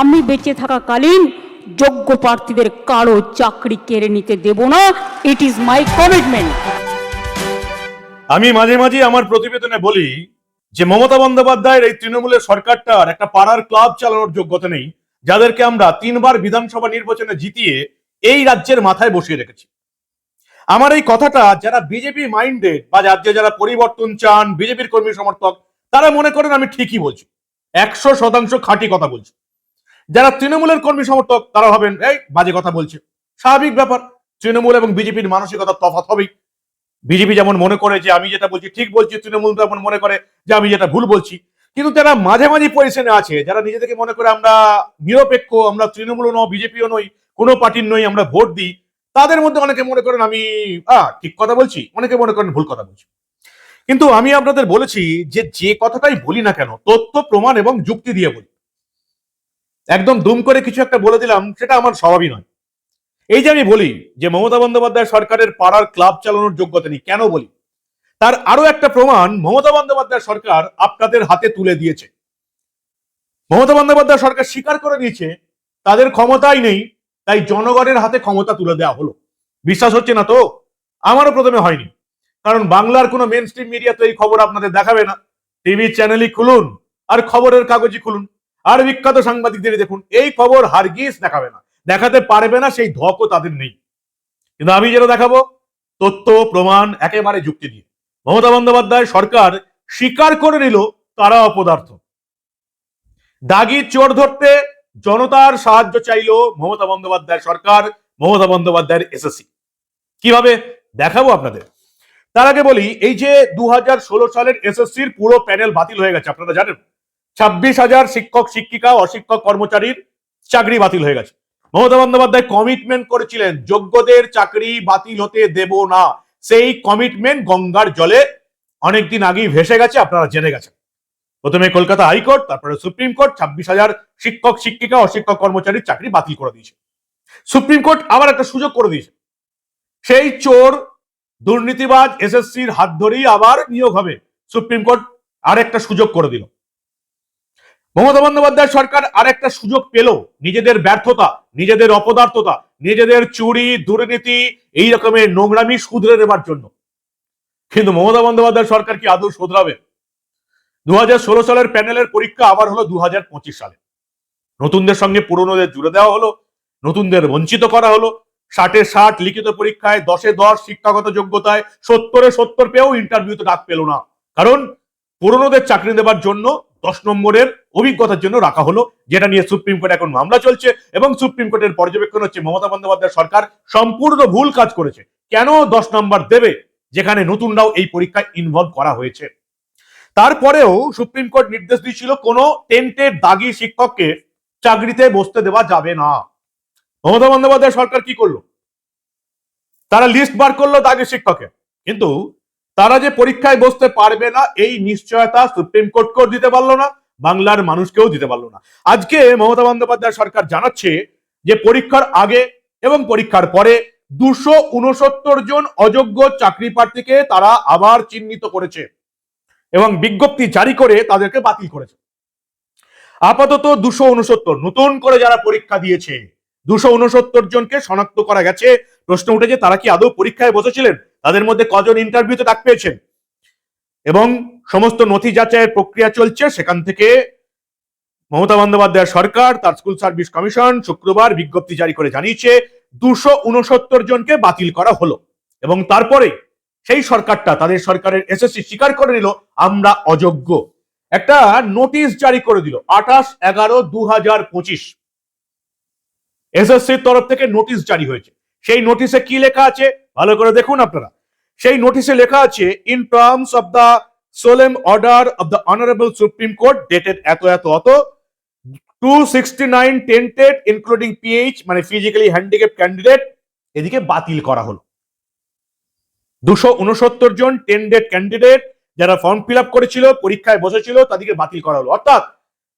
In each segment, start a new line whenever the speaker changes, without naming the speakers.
আমি বেঁচে থাকাকালীন যোগ্য প্রার্থীদের কারও চাকরি কেড়ে নিতে দেব না। ইট ইজ মাই কমিটমেন্ট
আমি মাঝে মাঝে আমার প্রতিবেদনে বলি যে মমতা বন্দ্যোপাধ্যায়ের এই তৃণমূলের সরকারটার একটা পাড়ার ক্লাব চালানোর যোগ্যতা নেই, যাদেরকে আমরা তিনবার বিধানসভা নির্বাচনে জিতিয়ে এই রাজ্যের মাথায় বসিয়ে রেখেছি। আমার এই কথাটা যারা বিজেপি মাইন্ডেড বা রাজ্যে যারা পরিবর্তন চান, বিজেপির কর্মী সমর্থক, তারা মনে করেন আমি ঠিকই বলছি। একশো শতাংশ খাঁটি কথা বলছি। যারা তৃণমূলের কর্মী সমর্থক তারা হবেন এই, বাজে কথা বলছে। স্বাভাবিক ব্যাপার, তৃণমূল এবং বিজেপির মানসিকতা তফাৎ হবেই। বিজেপি যেমন মনে করে যে, আমি যেটা বলছি ঠিক বলছি, তৃণমূল তেমন মনে করে যে, আমি যেটা ভুল বলছি। কিন্তু যারা মাঝামাঝি পজিশনে আছে, যারা নিজেদেরকে মনে করে আমরা নিরপেক্ষ, আমরা তৃণমূলও নয়, বিজেপিও নই কোনো পার্টির নই আমরা ভোট দিই, তাদের মধ্যে অনেকে মনে করেন আমি ঠিক কথা বলছি। অনেকে মনে করেন ভুল কথা বলছি। কিন্তু আমি আপনাদের বলেছি যে যে কথাটাই বলি না কেন, তথ্য, প্রমাণ এবং যুক্তি দিয়ে বলি। একদম দুম করে কিছু একটা বলে দিলাম, সেটা আমার স্বভাবই নয়। এই যে আমি বলি যে মমতা বন্দ্যোপাধ্যায় সরকারের পাড়ার ক্লাব চালানোর যোগ্যতা নেই, কেন বলি? তার আরও একটা প্রমাণ, মমতা বন্দ্যোপাধ্যায় সরকার আপনাদের হাতে তুলে দিয়েছে। মমতা বন্দ্যোপাধ্যায় সরকার স্বীকার করে নিয়েছে, তাদের ক্ষমতাই নেই, তাই জনগণের হাতে ক্ষমতা তুলে দেওয়া হলো। বিশ্বাস হচ্ছে না তো? আমারও প্রথমে হয়নি। কারণ বাংলার কোনো মেন স্ট্রিম মিডিয়া তো এই খবর আপনাদের দেখাবে না। টিভি চ্যানেলই খুলুন আর খবরের কাগজই খুলুন। আর বিখ্যাত সাংবাদিকদের দেখুন, এই খবর হারগিস দেখাবে না। দেখাতে পারবে না, সেই ধকও তাদের নেই। কিন্তু আমি যেটা দেখাবো, তথ্য, প্রমাণ, একেবারে যুক্তি দিয়ে। মমতা বন্দ্যোপাধ্যায় সরকার স্বীকার করে নিল, তারা অপদার্থ। দাগি চোর ধরতে জনতার সাহায্য চাইল মমতা বন্দ্যোপাধ্যায় সরকার, মমতা বন্দ্যোপাধ্যায়ের এসএসসি। কীভাবে? দেখাবো আপনাদের। তার আগে বলি, এই যে দু হাজার ষোলো সালের এসএসসির পুরো প্যানেল বাতিল হয়ে গেছে, আপনারা জানেন? ছাব্বিশ হাজার শিক্ষক, শিক্ষিকা, অশিক্ষক, কর্মচারীর চাকরি বাতিল হয়ে গেছে। মমতা বন্দ্যোপাধ্যায় কমিটমেন্ট করেছিলেন, যোগ্যদের চাকরি বাতিল হতে দেব না। সেই কমিটমেন্ট গঙ্গার জলে অনেকদিন আগেই ভেসে গেছে, আপনারা জেনে গেছেন। প্রথমে কলকাতা হাইকোর্ট, তারপরে সুপ্রিম কোর্ট, ছাব্বিশ হাজার শিক্ষক, শিক্ষিকা, অশিক্ষক, কর্মচারীর চাকরি বাতিল করে দিয়েছে। সুপ্রিম কোর্ট আবার একটা সুযোগ করে দিয়েছে। সেই চোর, দুর্নীতিবাজ, এসএসসির হাত ধরেই আবার নিয়োগ হবে। সুপ্রিম কোর্ট আরেকটা সুযোগ করে দিল। মমতা বন্দ্যোপাধ্যায় সরকার আরেকটা সুযোগ পেল। নিজেদের ব্যর্থতা, নিজেদের অপদার্থতা, নিজেদের চুরি, দুর্নীতি, এই রকমের নোংরামি শুধরে নেবার জন্য। কিন্তু মমতা বন্দ্যোপাধ্যায় সরকার কি আদৌ শুধরাবে? ষোলো সালের প্যানেলের পরীক্ষা আবার হলো দু হাজার পঁচিশ সালে। নতুনদের সঙ্গে পুরনোদের জুড়ে দেওয়া হলো, নতুনদের বঞ্চিত করা হলো। ষাটে ষাট লিখিত পরীক্ষায়, দশে দশ শিক্ষাগত যোগ্যতায়, সত্তরে সত্তর পেয়েও ইন্টারভিউতে ডাক পেল না। কারণ পুরনোদের চাকরি দেবার জন্য দশ নম্বরের অভিজ্ঞতার জন্য রাখা হলো, যেটা নিয়ে সুপ্রিম কোর্টে এখন মামলা চলছে এবং সুপ্রিম কোর্টের পর্যবেক্ষণ হচ্ছে মমতা বন্দ্যোপাধ্যায় সরকার সম্পূর্ণ ভুল কাজ করেছে। কেন দশ নম্বর দেবে? যেখানে নতুনরাও এই পরীক্ষায় ইনভলভ করা হয়েছে। তারপরেও সুপ্রিম কোর্ট নির্দেশ দিয়েছিল, কোনো টেন্টের দাগি শিক্ষককে চাকরিতে বসতে দেওয়া যাবে না। মমতা বন্দ্যোপাধ্যায় সরকার কি করল? তারা লিস্ট বার করল দাগি শিক্ষকের কিন্তু তারা যে পরীক্ষায় বসতে পারবে না, এই নিশ্চয়তা সুপ্রিম কোর্ট কোর্টকেও দিতে পারল না, বাংলার মানুষকেও দিতে পারল না। আজকে মমতা বন্দ্যোপাধ্যায় সরকার জানাচ্ছে যে পরীক্ষার আগে এবং পরীক্ষার পরে দুশো উনসত্তর জন অযোগ্য চাকরি প্রার্থীকে তারা আবার চিহ্নিত করেছে এবং বিজ্ঞপ্তি জারি করে তাদেরকে বাতিল করেছে। আপাতত দুশো উনসত্তর নতুন করে যারা পরীক্ষা দিয়েছে, দুশো উনসত্তর জনকে শনাক্ত করা গেছে। প্রশ্ন উঠেছে, তারা কি আদৌ পরীক্ষায় বসেছিলেন? তাদের মধ্যে কজন ইন্টারভিউতে ডাক পেয়েছেন? এবং সমস্ত নথি যাচাইয়ের প্রক্রিয়া চলছে, সেখান থেকে মমতা বন্দ্যোপাধ্যায় সরকার, তার স্কুল সার্ভিস কমিশন শুক্রবার বিজ্ঞপ্তি জারি করে জানিয়েছে, দুশো উনসত্তর জনকে বাতিল করা হলো। এবং তারপরে সেই সরকারটা, তাদের সরকারের এসএসসি স্বীকার করে নিল, আমরা অযোগ্য। একটা নোটিশ জারি করে দিল, আঠাশ এগারো দু হাজার পঁচিশ এসএসসির তরফ থেকে নোটিশ জারি হয়েছে। সেই নোটিশে কি লেখা আছে? ভালো করে দেখুন আপনারা। সেই নোটিশে লেখা আছে in terms of the solemn order of the honourable supreme court dated এত এত অত two sixty nine tainted including PH মানে ফিজিক্যালি হ্যান্ডিক্যাপ ক্যান্ডিডেট এদিকে বাতিল করা হলো। দুশো উনসত্তর জন টেন্ডেড ক্যান্ডিডেট যারা ফর্ম ফিল আপ করেছিল, পরীক্ষায় বসেছিল, তাদেরকে বাতিল করা হলো। অর্থাৎ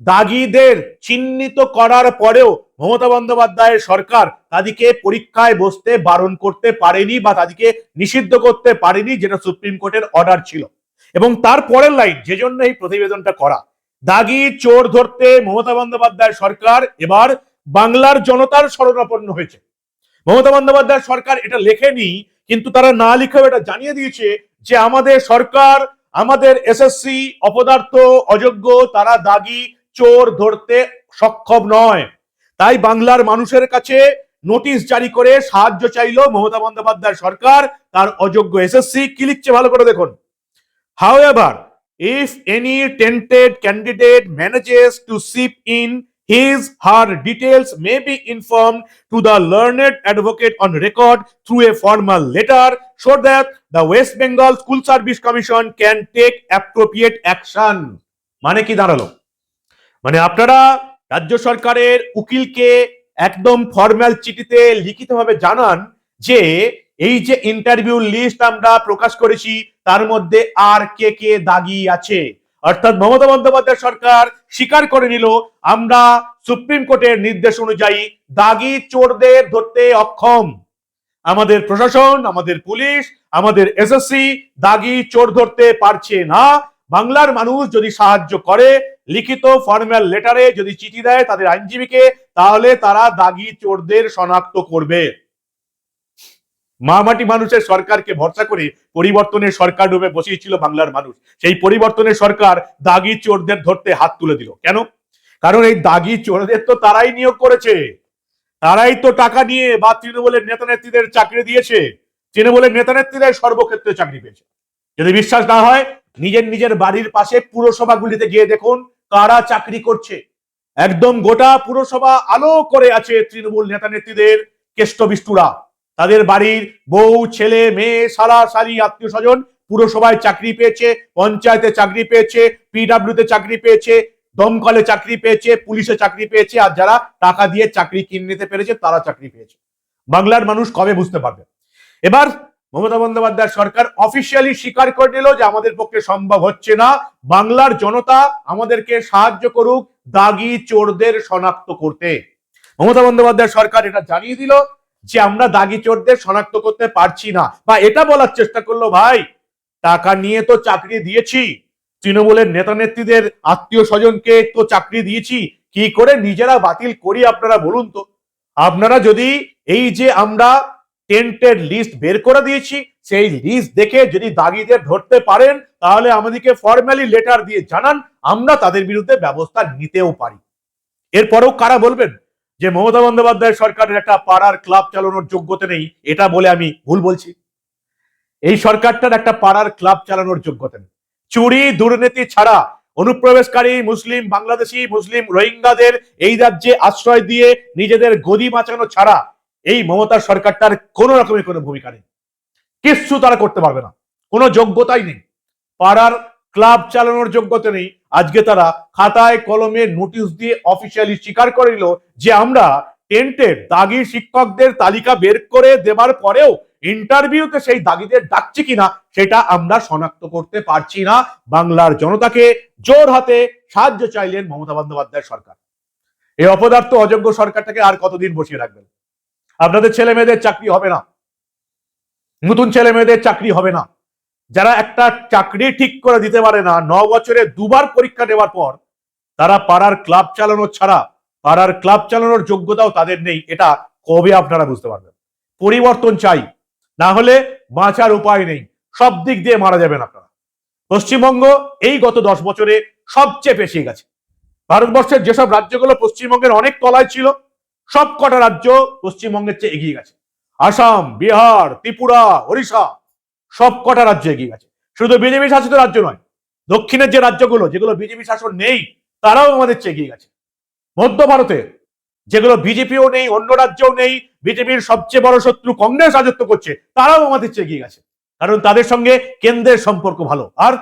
দাগিদের চিহ্নিত করার পরেও মমতা বন্দ্যোপাধ্যায়ের সরকার তাদেরকে পরীক্ষায় বসতে বারণ করতে পারেনি বা তাদেরকে নিষিদ্ধ করতে পারেনি, যেটা সুপ্রিম কোর্টের অর্ডার ছিল। এবং তার পরের লাইন, যে জন্য এই প্রতিবেদনটা করা। দাগি চোর ধরতে মমতা বন্দ্যোপাধ্যায় সরকার এবার বাংলার জনতার শরণাপন্ন হয়েছে। মমতা বন্দ্যোপাধ্যায় সরকার এটা লেখেনি, কিন্তু তারা না লিখেও এটা জানিয়ে দিয়েছে যে আমাদের সরকার, আমাদের এসএসসি, অপদার্থ, অযোগ্য, তারা দাগি চোর ধরতে সক্ষম নয়। তাই বাংলার মানুষের কাছে নোটিশ জারি করে সাহায্য চাইল মমতা বন্দ্যোপাধ্যায় সরকার, তার অযোগ্য এসএসসি কি লিখছে ভালো করে দেখুন। However if any tainted candidate manages to seep in his her details may be inform to the learned advocate on record through a formal letter so that the West Bengal school service commission can take appropriate action মানে কি দাঁড়াল? মানে আপনারা রাজ্য সরকারের উকিলকে একদম formal চিঠিতে লিখিতভাবে জানান যে, এই যে ইন্টারভিউ লিস্ট আমরা প্রকাশ করেছি, তার মধ্যে আর কে কে দাগি আছে। অর্থাৎ মমতা বন্দ্যোপাধ্যায় সরকার স্বীকার করে নিল, আমরা সুপ্রিম কোর্টের নির্দেশ অনুযায়ী দাগি চোরদের ধরতে অক্ষম। আমাদের প্রশাসন, আমাদের পুলিশ, আমাদের এসএসসি দাগি চোর ধরতে পারছে না। বাংলার মানুষ যদি সাহায্য করে, লিখিত ফর্মাল লেটারে যদি চিঠি দেয় তাদের আইনজীবীকে, তাহলে তারা দাগি চোরদের শনাক্ত করবে। মামাটি মানুষের সরকারকে ভরসা করে পরিবর্তনের সরকার রূপে বসিয়েছিল বাংলার মানুষ। সেই পরিবর্তনের সরকার দাগি চোরদের ধরতে হাত তুলে দিল। কেন? কারণ এই দাগি চোরদের তো তারাই নিয়োগ করেছে। তারাই তো টাকা নিয়ে বা তৃণমূলের নেতা নেত্রীদের চাকরি দিয়েছে। তৃণমূলের নেতা নেত্রীরাই সর্বক্ষেত্রে চাকরি পেয়েছে। যদি বিশ্বাস না হয় নিজের নিজের বাড়ির পাশে পুরসভাগুলিতে গিয়ে দেখুন কারা চাকরি করছে। একদম গোটা পুরসভা আলো করে আছে তৃণমূল নেতা নেত্রীদের কেষ্ট বিষ্টুরা তাদের বাড়ির বউ, ছেলে, মেয়ে সারা সারি আত্মীয় স্বজন পুরসভায় চাকরি পেয়েছে, পঞ্চায়েতে চাকরি পেয়েছে পিডাব্লিউতে চাকরি পেয়েছে, দমকলে চাকরি পেয়েছে, পুলিশে চাকরি পেয়েছে, আর যারা টাকা দিয়ে চাকরি কিনে নিতে পেরেছে তারা চাকরি পেয়েছে। বাংলার মানুষ কবে বুঝতে পারবে? এবার মমতা বন্দ্যোপাধ্যায় সরকার অফিসিয়ালি স্বীকার করে নিল যে আমাদের পক্ষে সম্ভব হচ্ছে না। বাংলার জনতা আমাদেরকে সাহায্য করুক দাগি চোরদের শনাক্ত করতে। মমতা বন্দ্যোপাধ্যায় সরকার এটা জানিয়ে দিল যে আমরা দাগি চোরদের শনাক্ত করতে পারছি না। বা এটা বলার চেষ্টা করল, ভাই, টাকা নিয়ে তো চাকরি দিয়েছি। তৃণমূলের নেতা নেত্রীদের আত্মীয় স্বজনকে তো চাকরি দিয়েছি। কি করে নিজেরা বাতিল করি আপনারা বলুন তো? আপনারা যদি এই যে আমরা টেন্টের লিস্ট বের করে দিয়েছি। সেই লিস্ট দেখে যদি দাগিদের ধরতে পারেন, তাহলে আমাদেরকে ফর্মালি লেটার দিয়ে জানান, আমরা তাদের বিরুদ্ধে ব্যবস্থা নিতেও পারি। এরপরেও কারা বলবেন যে মমতা বন্দ্যোপাধ্যায় সরকারের একটা পাড়ার ক্লাব চালানোর যোগ্যতা নেই, এটা বলে আমি ভুল বলছি। এই সরকারটার একটা পাড়ার ক্লাব চালানোর যোগ্যতা নেই। চুরি, দুর্নীতি ছাড়া অনুপ্রবেশকারী, মুসলিম, বাংলাদেশি, মুসলিম, রোহিঙ্গাদের এই রাজ্যে আশ্রয় দিয়ে নিজেদের গদি বাঁচানো ছাড়া এই মমতার সরকারটার কোন রকমের কোনো ভূমিকা নেই। কিচ্ছু তারা করতে পারবে না। কোনো যোগ্যতাই নেই। পাড়ার ক্লাব চালানোর যোগ্যতা নেই। আজকে তারা খাতায় কলমে নোটিশ দিয়ে অফিসিয়ালি স্বীকার করে নিল যে আমরা টেন্টের দাগি শিক্ষকদের তালিকা বের করে দেবার পরেও ইন্টারভিউতে সেই দাগিদের ডাকছে কিনা সেটা আমরা শনাক্ত করতে পারছি না। বাংলার জনতাকে জোর হাতে সাহায্য চাইলেন মমতা বন্দ্যোপাধ্যায় সরকার। এই অপদার্থ, অযোগ্য সরকারটাকে আর কতদিন বসিয়ে রাখবেন? আপনাদের ছেলে মেয়েদের চাকরি হবে না। নতুন ছেলে মেয়েদের চাকরি হবে না। যারা একটা চাকরি ঠিক করে দিতে পারে না, ন বছরে দুবার পরীক্ষা দেওয়ার পর তারা পাড়ার ক্লাব চালানো ছাড়া, পাড়ার ক্লাব চালানোর যোগ্যতাও তাদের নেই। এটা কবে আপনারা বুঝতে পারবেন? পরিবর্তন চাই। না হলে বাঁচার উপায় নেই। সব দিক দিয়ে মারা যাবেন আপনারা। পশ্চিমবঙ্গ এই গত দশ বছরে সবচেয়ে পেছিয়ে গেছে। ভারতবর্ষের যেসব রাজ্যগুলো পশ্চিমবঙ্গের অনেক তলায় ছিল সব কটা রাজ্য পশ্চিমবঙ্গের চেয়ে এগিয়ে গেছে। আসাম, বিহার, ত্রিপুরা, ওড়িশা, সব কটা রাজ্য এগিয়ে গেছে। শুধু বিজেপি শাসিত রাজ্য নয়, দক্ষিণের যে রাজ্যগুলো, যেগুলো বিজেপি শাসন নেই, তারাও আমাদের চেয়ে এগিয়ে গেছে। মধ্য ভারতে, যেগুলো বিজেপিও নেই, অন্য রাজ্যও নেই, বিজেপির সবচেয়ে বড় শত্রু কংগ্রেস রাজত্ব করছে, তারাও আমাদের চেয়ে এগিয়ে গেছে। কারণ তাদের সঙ্গে কেন্দ্রের সম্পর্ক ভালো। আর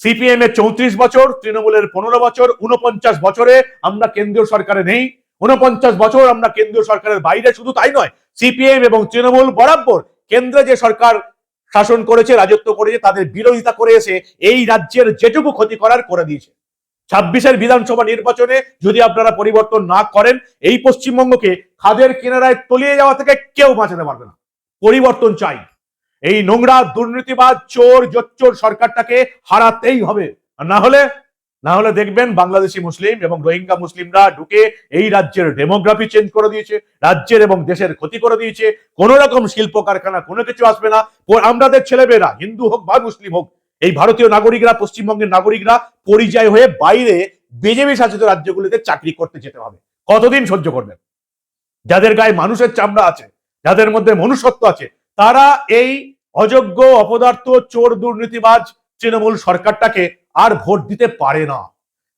সিপিএম এর চৌত্রিশ বছর, তৃণমূলের পনেরো বছর উনপঞ্চাশ বছরে আমরা কেন্দ্রীয় সরকারে নেই উনপঞ্চাশ বছর আমরা কেন্দ্রীয় সরকারের বাইরে শুধু তাই নয়, সিপিএম এবং তৃণমূল বরাবর কেন্দ্রে যে সরকার শাসন করেছে, রাজত্ব করেছে, তাদের বিরোধিতা করে এসে এই রাজ্যের যেটুকু ক্ষতি করার করে দিয়েছে। ছাব্বিশের বিধানসভা নির্বাচনে যদি আপনারা পরিবর্তন না করেন, এই পশ্চিমবঙ্গকে খাদের কিনারায় তলিয়ে যাওয়া থেকে কেউ বাঁচাতে পারবে না। পরিবর্তন চাই। এই নোংরা দুর্নীতিবাদ চোর, জোচ্চোর সরকারটাকে হারাতেই হবে। না হলে না হলে দেখবেন বাংলাদেশি মুসলিম এবং রোহিঙ্গা মুসলিমরা ঢুকে এই রাজ্যের ডেমোগ্রাফি চেঞ্জ করে দিয়েছে, রাজ্যের এবং দেশের ক্ষতি করে দিয়েছে। কোন রকম শিল্প কারখানা, কোনো কিছু আসবে না। আমাদের ছেলেমেয়েরা, হিন্দু হোক বা মুসলিম হোক, এই ভারতীয় নাগরিকরা, পশ্চিমবঙ্গের নাগরিকরা পরিযায় হয়ে বাইরে বিজেপি শাসিত রাজ্যগুলিতে চাকরি করতে যেতে হবে। কতদিন সহ্য করবেন? যাদের গায়ে মানুষের চামড়া আছে, যাদের মধ্যে মনুষ্যত্ব আছে, তারা এই অযোগ্য, অপদার্থ, চোর, দুর্নীতিবাজ তৃণমূল সরকারটাকে আর ভোট দিতে পারে না।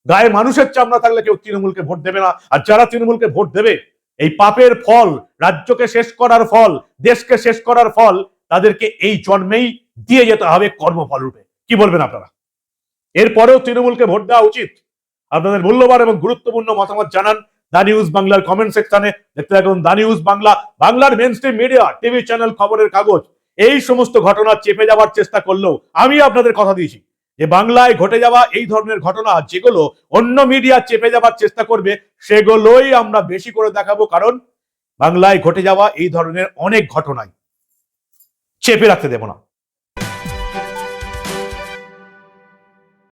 গায়ে মানুষের চামড়া থাকলে কেউ তৃণমূলকে ভোট দেবে না। আর যারা তৃণমূলকে ভোট দেবে, এই পাপের ফল, রাজ্যকে শেষ করার ফল, দেশকে শেষ করার ফল, তাদেরকে এই জন্মেই দিয়ে যেতে হবে কর্মফল রূপে। কি বলবেন আপনারা? এরপরেও তৃণমূলকে ভোট দেওয়া উচিত। আপনাদের মূল্যবান এবং গুরুত্বপূর্ণ মতামত জানান দা নিউজ বাংলার কমেন্ট সেকশনে। দেখতে থাকুন দা নিউজ বাংলা, বাংলার mainstream media TV channel, খবরের কাগজ। এই সমস্ত ঘটনা চেপে যাওয়ার চেষ্টা করলেও আমি আপনাদের কথা দিয়েছি। যে বাংলায় ঘটে যাওয়া এই ধরনের ঘটনা যেগুলো অন্য মিডিয়া চেপে যাবার চেষ্টা করবে, সেগুলোই আমরা বেশি করে দেখাবো কারণ বাংলায় ঘটে যাওয়া এই ধরনের অনেক ঘটনাই। চেপে রাখতে দেব না।